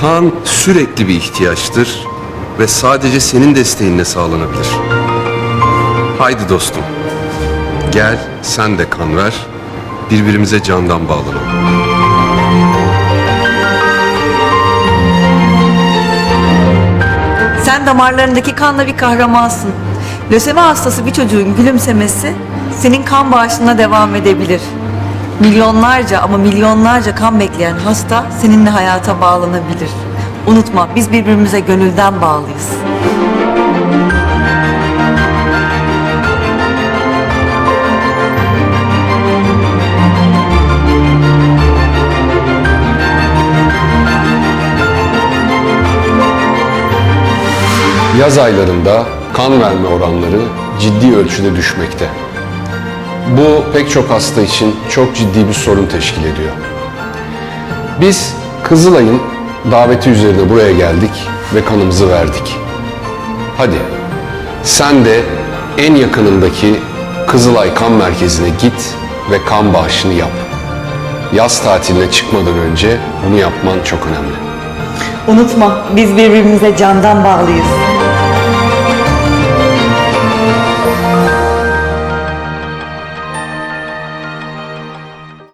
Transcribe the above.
Kan sürekli bir ihtiyaçtır ve sadece senin desteğinle sağlanabilir. Haydi dostum. Gel sen de kan ver. Birbirimize candan bağlanalım. Sen damarlarındaki kanla bir kahramansın. Lösemi hastası bir çocuğun gülümsemesi senin kan bağışına devam edebilir. Milyonlarca ama milyonlarca kan bekleyen hasta seninle hayata bağlanabilir. Unutma biz birbirimize gönülden bağlıyız. Yaz aylarında kan verme oranları ciddi ölçüde düşmekte. Bu pek çok hasta için çok ciddi bir sorun teşkil ediyor. Biz Kızılay'ın daveti üzerine buraya geldik ve kanımızı verdik. Hadi sen de en yakınındaki Kızılay Kan Merkezi'ne git ve kan bağışını yap. Yaz tatiline çıkmadan önce bunu yapman çok önemli. Unutma biz birbirimize candan bağlıyız.